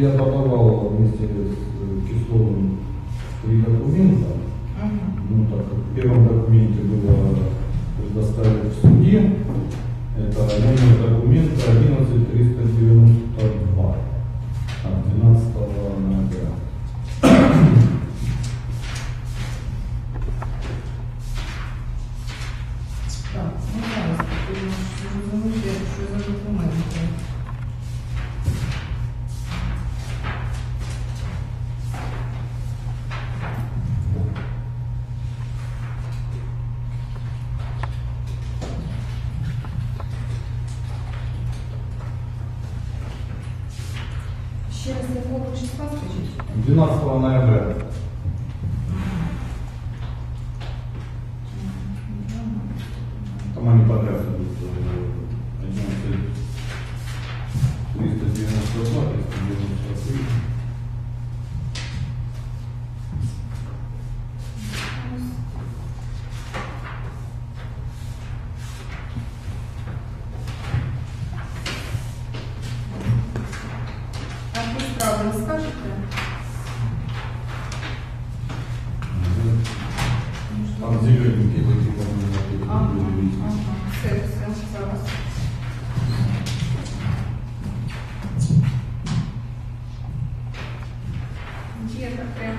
я подавал вместе 16 12 ноября. Там зелененькие такие, Ага, ага, все, все, зараз. Є таке.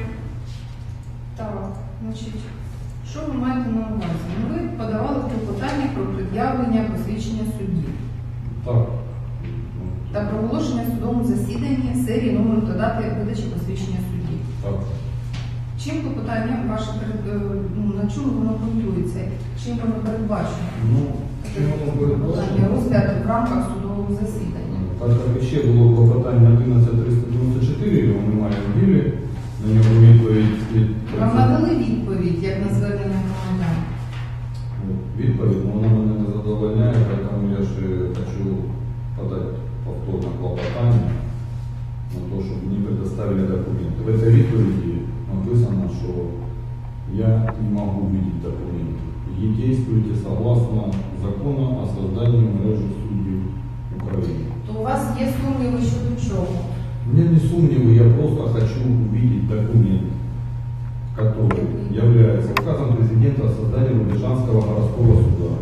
Так, значить, що ви маєте на увазі? Ну, ви подавали клопотання про пред'явлення посвідчення судді Так. та проголошення в судовому засіданні серії номеру та дати видачі посвідчення судді. Чим клопотання ваше перед- е, ну, на чому воно ґрунтується? Чим воно передбачено? Ну, чим воно буде Клопотання розгляд в рамках судового засідання. Так як ще було клопотання 11394, його немає в ділі, на нього відповідь від Вам надали відповідь, як на звернення громадян. відповідь, але вона мене не задовольняє, тому я ще хочу подати повторне клопотання на те, щоб мені предоставили документи. В этой відповіді написано, що я не могу видеть документы. И действуйте согласно закону о создании мережи суддів України. То у вас є сумніви щодо чого? У меня не сомневы, я просто хочу увидеть документ, который является указом президента о создании Рубежанского городского суда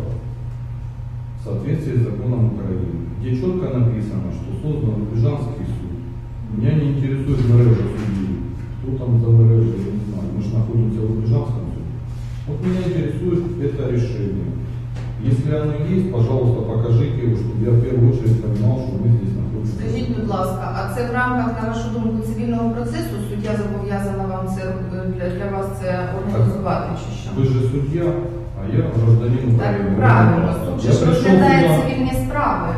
в соответствии с законом Украины, где четко написано, что создан Рубежанский суд. Меня не интересует мережа судей. Кто там за мережа, я не знаю. Мы же находимся в Рубежанском суде. Вот меня интересует это решение. Если оно есть, пожалуйста, покажите его, чтобы я в первую очередь понимал, что мы здесь находимся. Скажіть, будь ласка, а це в рамках, на вашу думку, цивільного процесу суддя зобов'язана вам це е, для, для вас це організувати чи що? Вы же судья, а я гражданин Так, Украины. правильно, суд же Я ж пришел розглядає сюда. цивільні справи.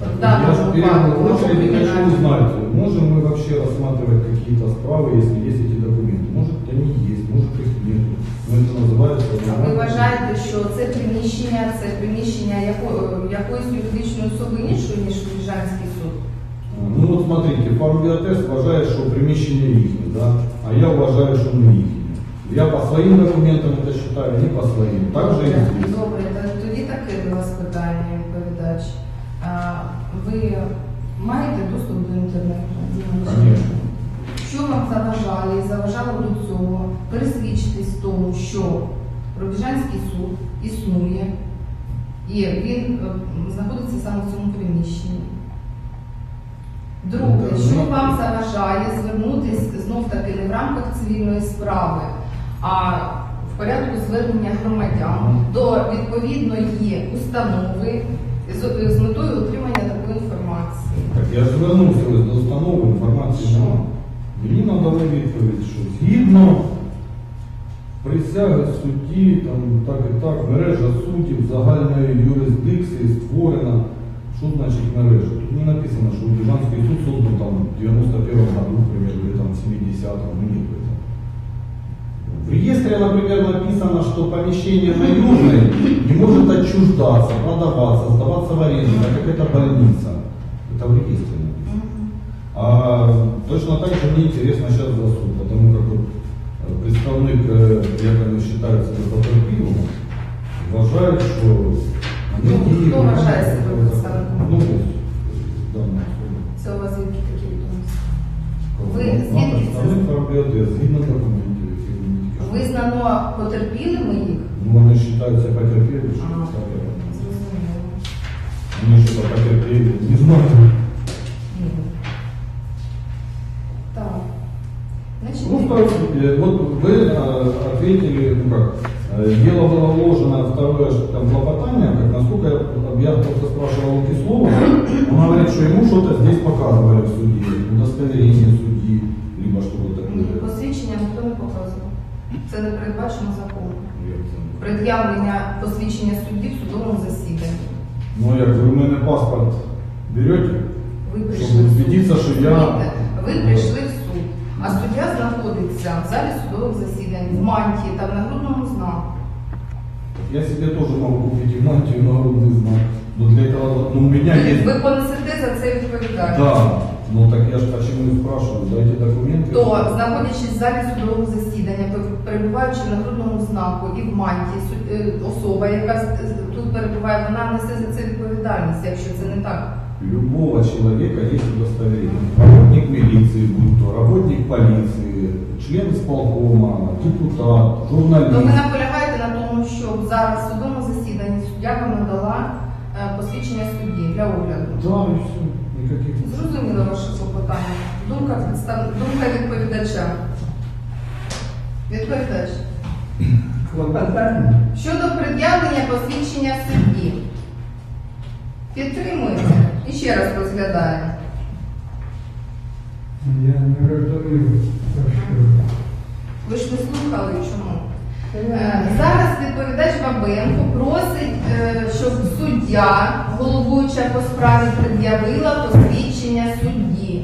Так, В я даному же в випадку, первую очередь або хочу кримінальному. узнать, можем мы вообще рассматривать какие-то справы, если есть эти документы. Может они есть, может их нет. Но это называется... А ви вважаєте, що це приміщення, це приміщення яко- якоїсь юридичної особи іншої, ніж Рубіжанський суд? Ну вот смотрите, фармбіотест вважає, що приміщення їхнє, да? а я вважаю, що не їхнє. Я по своим документам это считаю, не по своим. Так же и Добре, здесь. Добре, заважало до цього пересвідчитись в тому, що Рубіжанський суд існує і він е, знаходиться саме в цьому приміщенні? Друге, Ну, що ну, вам заважає звернутися знов таки не в рамках цивільної справи, а в порядку звернення громадян до відповідної установи з, з метою отримання такої інформації? Так я звернувся до установи, інформації Що? немає. Мені надали відповідь, що згідно присяги судді, там так і так, мережа суддів загальної юрисдикції створена. Що значить мережа? Тут не написано, що Лубіжанський суд создан там в 91 году, например, или там в 70-м, ну нет этого. В реестре, например, написано, что помещение на Южной не может отчуждаться, продаваться, сдаваться в аренду, так как это больница. Это в реестре написано. А точно так же мне интересно сейчас за суд, потому как вот э, представник, э, якобы считается потерпимым, вважает, что ну, они Ну, хто діють, вважає ну, представником? Ну, да, Це у вас звідки какие-то Ви звідки це? представник робити згідно документів, які вони тільки що- Визнано потерпілими їх? Ну, они считаются потерпілими, що А. так. Зрозуміло. Вони що не знаю. ответили, ну как, э, дело было вложено, второе ж там клопотание, как насколько я, я просто спрашивал у Кислова, он говорит, что ему что-то здесь показывали в суде, удостоверение судьи, либо что-то ні, такое. посвідчення ніхто не показував. Це не передбачено законом. Пред'явлення посвідчення судді в судовому засіданні. Ну, як ви в мене паспорт берете? Ви Щоб прийшли в суд. убедитися, що я- Розумієте? Ви прийшли в суд, а суддя знаходиться в залі судових засідань, в мантії та в нагрудному знаку. Я себе тоже могу купить и мантию, и нагрудный знак. Но для этого, ну, у меня есть... Ви понесете за це відповідальність. Да, ну так я же почему и спрашиваю, дайте документы. То, знаходячись в залі судового засідання, пер- перебуваючи в нагрудному знаку і в мантії, суд- е, особа, яка з- з- тут перебуває, вона несе за це відповідальність, якщо це не так. Любого человека есть удостоверение. Работник милиции, будь то работник полиции, член исполкома, депутат, То ви журналист. наполягаєте на тому, щоб зараз в судовому засіданні суддя вам надала е, посвідчення судді для огляду. Да, и все. Никаких... Зрозуміло ваше клопотання. Думка представ... думка відповідача. Відповідач. Клопотання. Щодо пред'явлення посвідчення судді. Підтримуєте? І ще раз розглядаємо. Я не розумію. Ви ж не слухали чому. Е, Зараз відповідач Бабенко просить, е, щоб суддя, головуюча по справі, пред'явила посвідчення судді.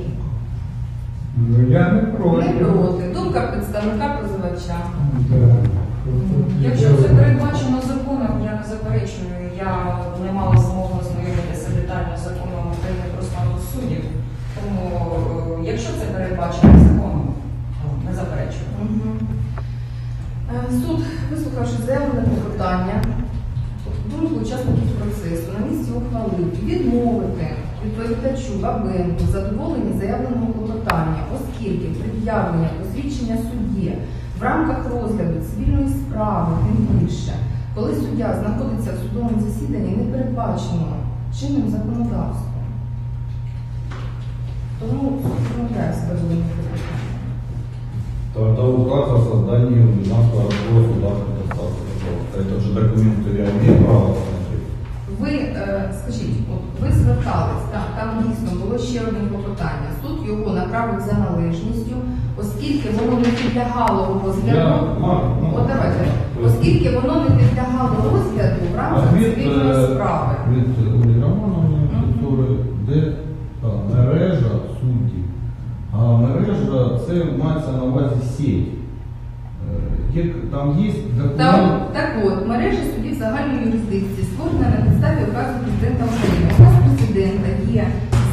Ну, я не проти. Не проти. Думка представника позивача. Якщо це передбачено законом, я не заперечую. Я не мала змоги ознайомитися детально законом України про статус суддів. Тому, е, якщо це передбачено законом, не заперечую. Е, Суд, вислухавши заявлене клопотання, думку учасників процесу, на місці ухвалив відмовити відповідачу Бабенку в задоволенні заявленого клопотання, оскільки пред'явлення посвідчення судді в рамках розгляду цивільної справи, тим більше, коли суддя знаходиться в судовому засіданні, не передбачено чинним законодавством. Тому суд відмовляє задоволення клопотання. Тогда указ о создании суда предоставьте, пожалуйста. Этот же документ я имею право. Ви е, скажіть, от ви звертались, так, там дійсно було ще одне клопотання. Суд його направив за належністю, оскільки воно не підлягало розгляду. Я, Марк, ну, От давайте, оскільки воно не підлягало розгляду в рамках цивільної э, справи. від Олі мережа це мається на увазі сеть. Е, є- Там є документ. Там, так от, мережа судів загальної юрисдикції створена на підставі указу президента України. Указ президента є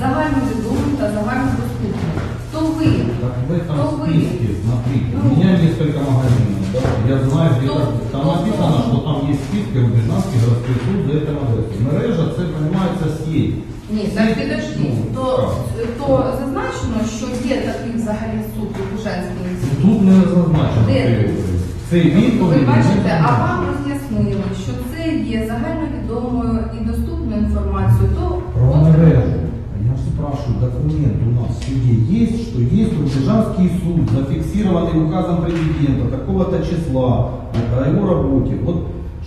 загальновідомим та загальнодоступним. То ви Так в этом То вы. списке, смотрите, Ну. у меня несколько магазинов, да, я знаю, где То- так- там то написано, что? что там есть списки Рубежанский городской суд за это магазин. Мережа це займається сеть. Ні, так підождіть. Ну, То, так. зазначено. Де? Цей відповідь. Ви бачите, не а зазначено. вам роз'яснили, що це є загальновідомою і доступною інформацією, то Про от- мережу. А Я же спрашиваю, документ у нас в суде есть, что есть Рубежанский суд, зафиксированный указом президента такого-то числа о его работе. Вот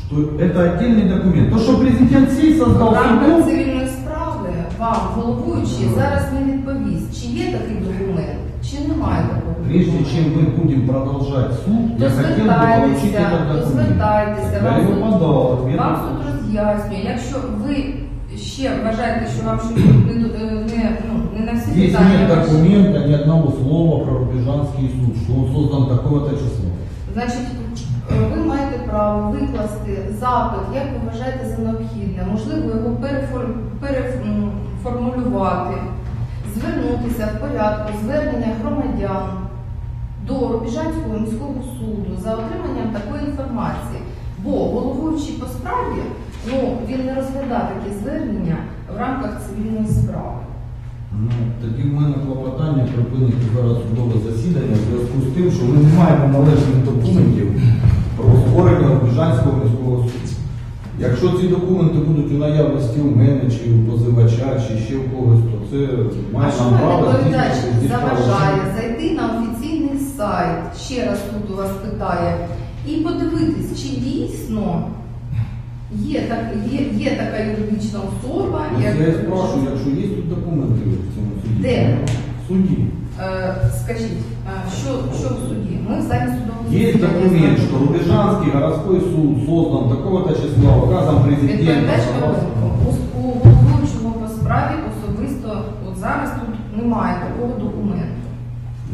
что это отдельный документ. То, что президент сей в создал рамках судом, цивільної справи вам головуючий зараз не відповість, чи є такий документ, чи немає такого прежде документу. чем мы будем продолжать суд, То я хотел бы получить звертайтеся, этот то документ. звертайтеся, Я вам его суд- подал, ответ. Вам суд роз'яснює. Якщо ви ще вважаєте, що вам щось не, до- е, не, ну, не на всі Здесь питання. нет ваші- документа, ни одного слова про Рубежанский суд, что он создан такого-то числа. Значить, е, ви маєте право викласти запит, як ви вважаєте за необхідне, можливо, його перефор- переформулювати, звернутися в порядку звернення громадян до Рубіжанського міського суду за отриманням такої інформації. Бо головуючий по справі, ну він не розглядає такі звернення в рамках цивільної справи. Ну, тоді в мене клопотання припинити зараз судове засідання в зв'язку з тим, що ми не маємо належних документів про створення Рубіжанського міського суду. Якщо ці документи будуть у наявності у мене, чи у позивача, чи ще у когось, то це А має що нам вам право заважає зайти на офіційний сайт, ще раз тут у вас питає, і подивитись, чи дійсно є, так, є, є така юридична особа, Ось Я і спрашиваю, якщо є тут документи в цьому суді. Де? В суді. Е, скажіть, е, що, що в суді? Ми в залі судового Есть засідання документ, знаємо. что Рубежанский городской суд создан такого-то числа указом президента. Відповідач согласно- у у головуючого по справі особисто от зараз тут немає такого документу.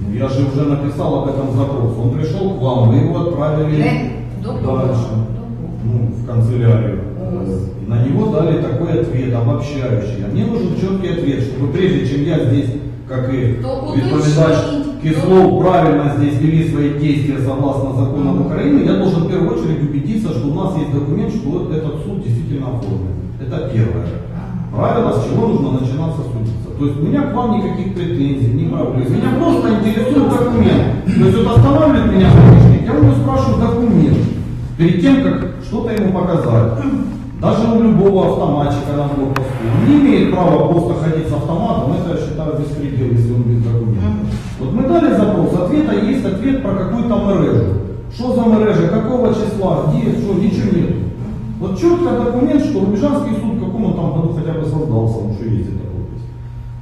Ну, Я же уже написал об этом запрос. Он пришел к вам, вы его отправили Не до кого? дальше, До кого? ну, в канцелярию. Ой. Э, и На него дали такой ответ, обобщающий. А мне нужен четкий ответ, чтобы прежде чем я здесь, как и То відповідач уточніть. Кислов, правильно здесь вели свои действия согласно законам Мгм. Украины, я должен в первую очередь убедиться, что у нас есть документ, что вот этот суд действительно оформлен. Это первое. Правило, с чего нужно начинаться судиться. То есть у меня к вам никаких претензий, не проблем. Меня просто интересует документ. То есть вот останавливает меня гаишник, я у него спрашиваю документ. Перед тем, как что-то ему показать. Даже у любого автоматчика на блокпосту. Он не имеет права просто ходить с автоматом, это я считаю беспредел, если он без документов. Вот мы дали запрос, ответа есть ответ про какую-то мережу. Что за мережа, какого числа, где, что, ничего нет. Вот четко документ, что Рубежанский суд в каком он там году хотя бы создался, ну что есть это подпись.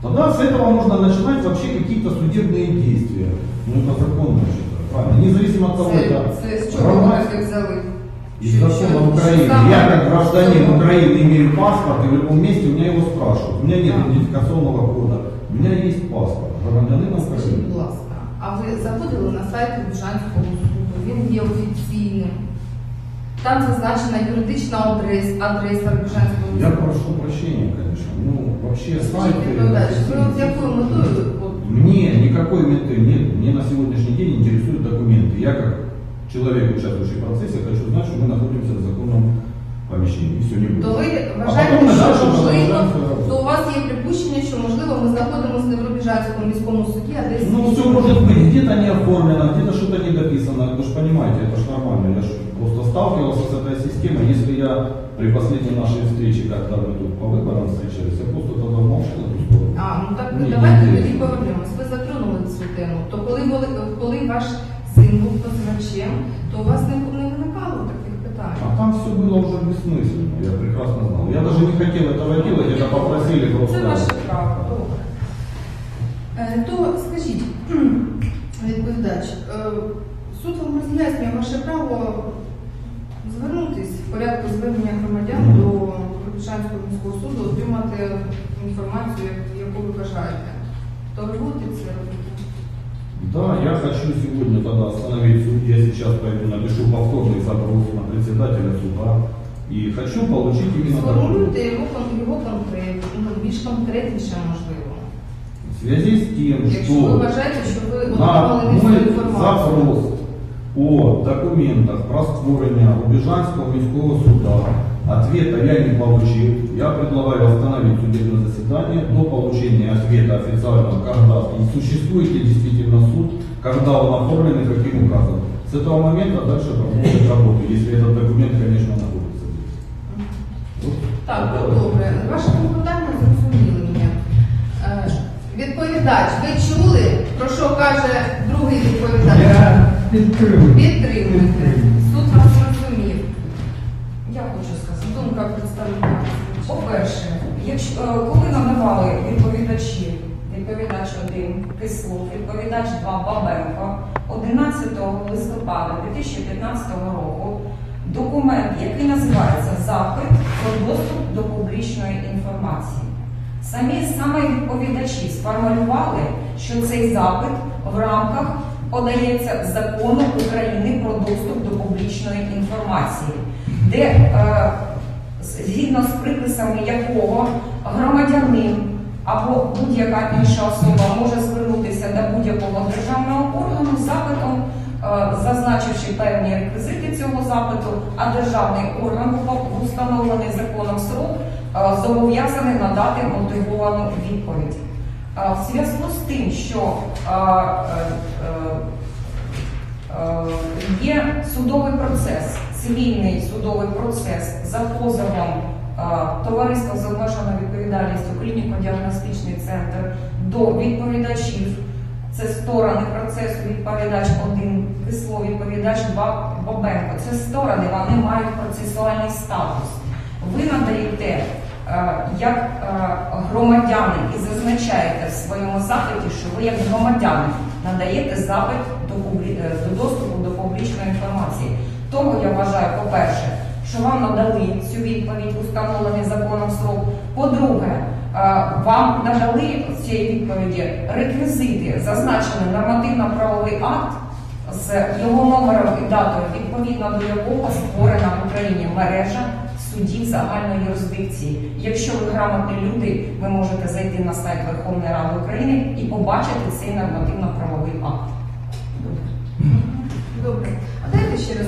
Тогда с этого можно начинать вообще какие-то судебные действия. Ну это законно, правильно. Независимо от того, Це, это це з чого взяли? из Що- закона що- Украины. що саме? Я как гражданин Що? Украины имею паспорт, и в любом месте у меня его спрашивают. У меня нет Да. идентификационного кода. У меня есть паспорт. Гражданина Скажіть, Украины. будь ласка, а ви заходили на сайт Лужанського суду, він є офіційним. Там зазначена юридична адрес, адреса Лужанського Я суду. прошу прощения, конечно. Ну, вообще Скажіть, сайты... відповідач, ви от з якою метою от, Мне никакой меты нет. Мне на сегодняшний день интересуют документы. Я как человек, участвующий в процессе, хочу знать, что мы находимся в законном помещении. И все, не то будет. ви А вважаєте, потім ми далі що можливо, продовжуємо. то у вас є припущення, що можливо ми знаходимося не в Рубіжанському міському суді, а десь Ну, все может быть, где-то не оформлено, где-то что-то не дописано. Вы же понимаете, это же нормально. Я же просто сталкивался с этой системой. Если я при последней нашей встрече, когда мы тут по выборам встречались, я просто тогда молчал эту сторону. А, ну так Ні, давайте ні, тоді ні. повернемось. Ви затронули цю тему. То коли, були, коли ваш син був позивачем, то у вас не, не виникало таких питань. А там все было уже бессмысленно, я прекрасно знал. Я даже не хотел этого делать, это попросили просто. Це ваше право, добре. Е, То скажіть, відповідач, е, суд вам роз'яснює ваше право звернутись в порядку звернення громадян Мгм. до Рубіжанського міського суду, отримати інформацію, яку ви бажаєте. То ви будете це робити? Да, я хочу сегодня тогда остановить суд. Я сейчас пойду напишу повторный запрос на председателя суда. И хочу получить именно Сформулюйте такой. його, кон- його конкрет, ну, більш конкретніше можливо. В связи с тем, Якщо ви что вважаєте, що ви на отримали не всю мой інформацію. запрос о документах про створення Рубежанского міського суда ответа я не получил. Я предлагаю остановить судебное заседание до получения ответа официального, когда и существует ли действительно суд, когда он оформлен и каким указом. С этого момента дальше продолжить работу, если этот документ, конечно, находится здесь. Так, ну, добре. Ваше питання зрозуміли мене. Е, Відповідач, ви чули, про що каже другий відповідач? Я підтримую. Підтримуєте. Відповідач 1 Кислов, відповідач 2 Бабенко 11 листопада 2015 року документ, який називається Запит про доступ до публічної інформації. Самі саме відповідачі сформулювали, що цей запит в рамках подається закону України про доступ до публічної інформації, де е, згідно з приписами якого громадянин або будь-яка інша особа може звернутися до будь-якого державного органу з запитом, е, зазначивши певні реквізити цього запиту, а державний орган в установлений законом срок е, зобов'язаний надати мотивовану відповідь. Е, В зв'язку з тим, що Є судовий процес цивільний судовий процес за позовом а, товариства з обмеженою відповідальністю клініко-діагностичний центр до відповідачів. Це сторони процесу, відповідач один, Кисло, відповідач два, Бабенко. Це сторони, вони мають процесуальний статус. Ви надаєте е, як е, громадянин і зазначаєте в своєму запиті, що ви як громадянин надаєте запит е, до доступу до публічної інформації. Того я вважаю, по-перше, що вам надали цю відповідь у законом срок. По-друге, е, вам надали цієї відповіді реквізити, зазначений нормативно-правовий акт з його номером і датою, відповідно до якого створена в Україні мережа судів загальної юрисдикції. Якщо ви грамотні люди, ви можете зайти на сайт Верховної Ради України і побачити цей нормативно-правовий акт. Добре. А дайте ще раз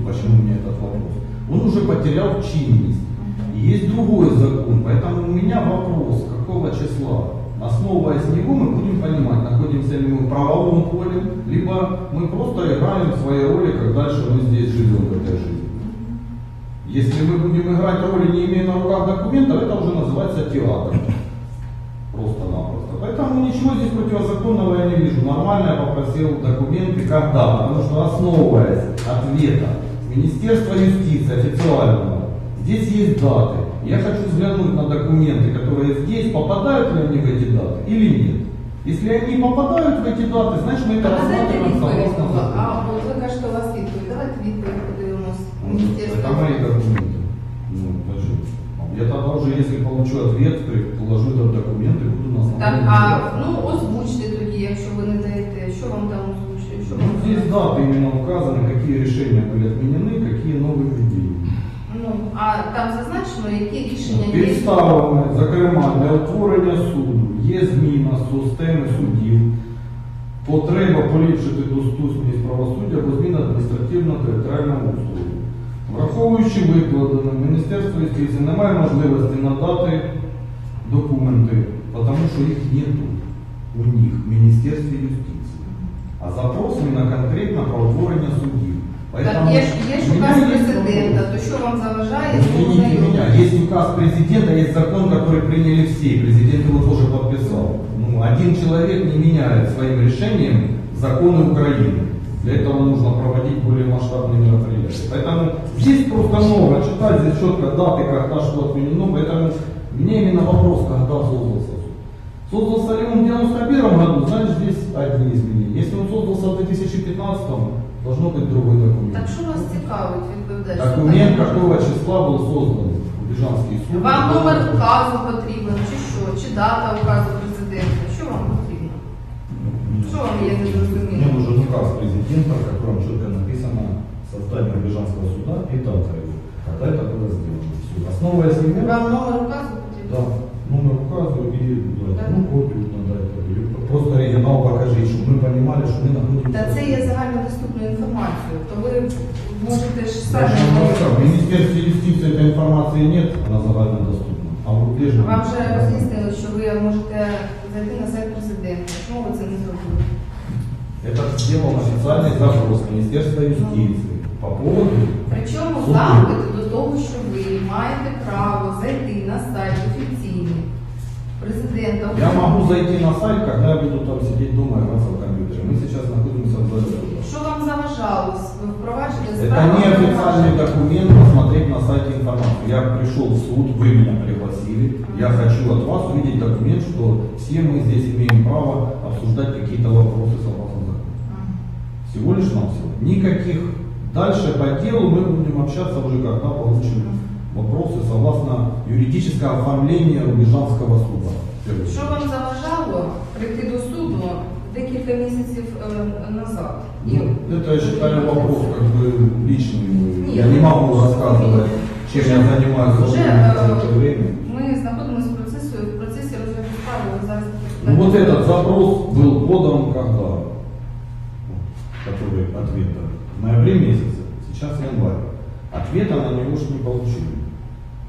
суд, почему мне этот вопрос, он уже потерял чинность. И есть другой закон, поэтому у меня вопрос, какого числа. Основываясь на него, мы будем понимать, находимся ли мы в правовом поле, либо мы просто играем свои роли, как дальше мы здесь живем в этой жизни. Если мы будем играть роли, не имея на руках документов, это уже называется театр. Просто-напросто. Поэтому ничего здесь противозаконного я не вижу. Нормально я попросил документы когда? Потому что основываясь ответа Министерства юстиции официального, здесь есть даты. Я хочу взглянуть на документы, которые здесь, попадают ли они в эти даты или нет. Если они попадают в эти даты, значит мы это А дайте рассматриваем відповідь. согласно будь ласка. закону. А от ви кажете, у вас відповідь. Давайте відповідь подивимось. Ну, Міністерство. Это мои документы. Ну, даже. Я тогда уже, если получу ответ, при- положу этот документ и буду на Так, основании. а этого. ну озвучте тоді, якщо ви не даєте, що вам там озвучують? Що Ну, вам здесь даты именно указаны, какие решения были отменены, какие новые введены. Ну, а там зазначено, які рішення є. Підставами, зокрема, для утворення суду є зміна системи судів, потреба поліпшити доступність правосуддя або зміна адміністративно-територіального устрою. Враховуючи викладене, Міністерство юстиції не має можливості надати документи, тому що їх нету у них в Міністерстві юстиції. Вам заважає? ним Извините меня, есть указ президента, есть закон, который приняли все, президент его тоже подписал. Ну, один человек не меняет своим решением законы Украины. Для этого нужно проводить более масштабные мероприятия. Поэтому здесь просто много читать, здесь четко даты, когда что отменено, поэтому мне именно вопрос, когда создался. Создался ли он в 91 году, значит здесь одни изменения. Если он создался в 2015, должно быть другой документ. Так що вас цікавить, відповідач? Документ какого числа был создан Бежанский суд? Вам номер указу потрібен, чи що? Чи дата указу президента? Що вам потрібно? Що вам є Мне незрозуміло? нужен указ президента, в котором четко написано создание Бежанского суда и дата его, когда это было сделано. Все. Основываясь на нем, Вам номер указу потрібен? да, номер указу и Да. дату. Ну, копию надо это. Или просто оригинал покажи, чтобы мы понимали, что мы находимся... Та це є загальнодоступною інформацією, то ви можете ж Даже самі. в Министерстве юстиции этой информации нет, она загально доступна. А в рубеже... Вам вже роз'яснили, що ви можете зайти на сайт президента. Чому ви це не зробили? Это сделал официальный запрос Министерства юстиции по поводу Причому Суду. запит до того, що ви маєте право зайти на сайт офіційний Президента. Я могу зайти на сайт, когда я буду там сидеть дома и играться в компьютере. Мы сейчас находимся в ЗРУ. Що вам заважало впровадження Это не официальный документ посмотреть на сайте информацию. Я пришел в суд, вы меня пригласили. Я хочу от вас увидеть документ, что все мы здесь имеем право обсуждать какие-то вопросы согласно закону. Всего лишь навсего. Никаких. Дальше по делу мы будем общаться уже, когда получим вопросы согласно юридического оформления Рубежанского суда. Що вам заважало прийти до суду декілька місяців е, назад? І Ну, это, я считаю, вопрос как бы личный. мой. Нет, Я не могу ну, рассказывать, чем я занимаюсь в Уже, это э, время. Ми знаходимося в процесі, в процесі розгляду справи. Ви зараз Ну вот этот запрос был подан когда? Который ответ в ноябре месяце, сейчас январь. Ответа на него уж не получили.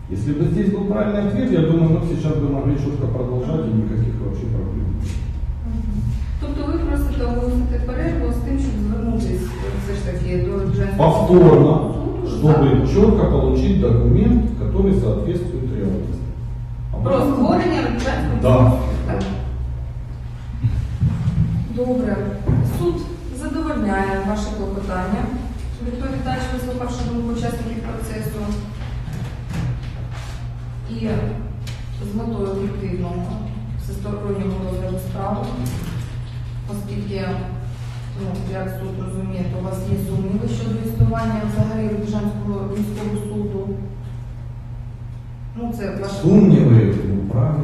Если бы здесь был правильный ответ, я думаю, мы сейчас бы могли четко продолжать и никаких вообще проблем. Тобто ви просите оголосити перерву з тим, щоб звернутися все ж таки до Дженського Повторно, чтобы четко получить документ, который соответствует реальности. А про потом- створення Дженського Да. Так. Добре. Суд задовольняє ваше клопотання. Відповідач, вислухавши думку учасників процесу. І з метою об'єктивного всестороннього розгляду справи, оскільки, ну, як суд розуміє, то у вас є сумніви щодо існування взагалі Рубіжанського міського суду. Ну, це ваше Сумніви в праві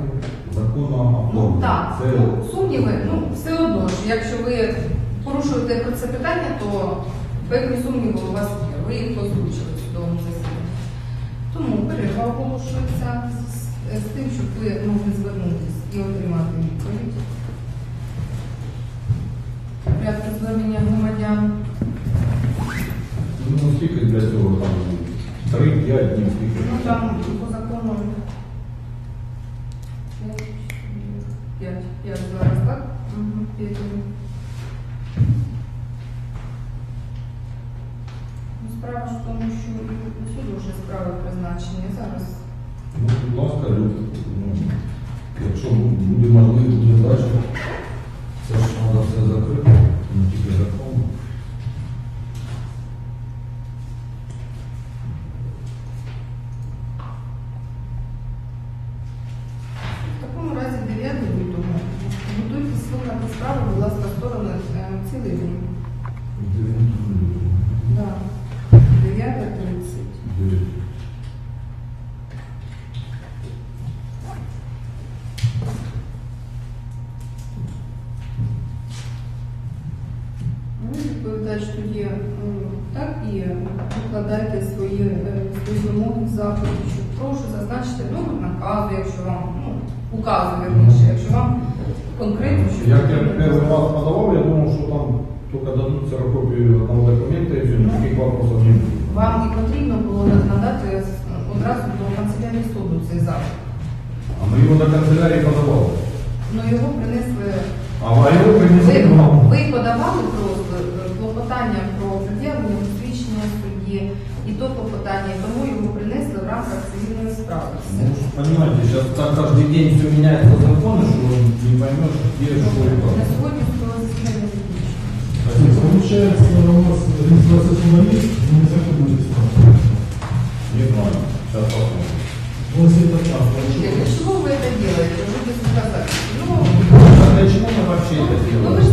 закону Ну так, Це ну, сумніви, ну все одно ж, якщо ви порушуєте про це питання, то певні сумніви у вас є. Ви їх озвучили в судовому засіданні. Тому перерва оголошується з, тим, щоб ви могли звернутися і отримати відповідь. Порядку звернення громадян. Ну, скільки для цього там? Три-п'ять днів, скільки? Ну там по закону 5, 5 зараз, так? Угу, 5 днів. Ну, Справа ж в тому, що і у суду вже справи призначені зараз. Ну, будь ласка. Ну, якщо буде можливо, буде далі. Як я перший раз подавав, я думав, що там тільки дадуть ксерокопію одного документа і все, ніяких вопросов не буде. вам і потрібно було надати одразу до канцелярії суду цей запит. А ми його до канцелярії подавали. Ну його принесли. А його принесли вам. ви подавали просто е, клопотання про пред'явлення посвідчення судді, і то клопотання, і тому його принесли в рамках цивільної справи. Ну, понимаете, сейчас так каждый день все меняется законы, что не поймешь, где что и На как. сьогодні судове засідання закінчено. Получается, у вас регистрация суммарий незаконно регистрация. Не знаю, сейчас посмотрим. Ну, если это так, Для хорошо. чего вы это делаете? Вы без доказательств. Ну, А для чего мы вообще это ну, вы делаем? же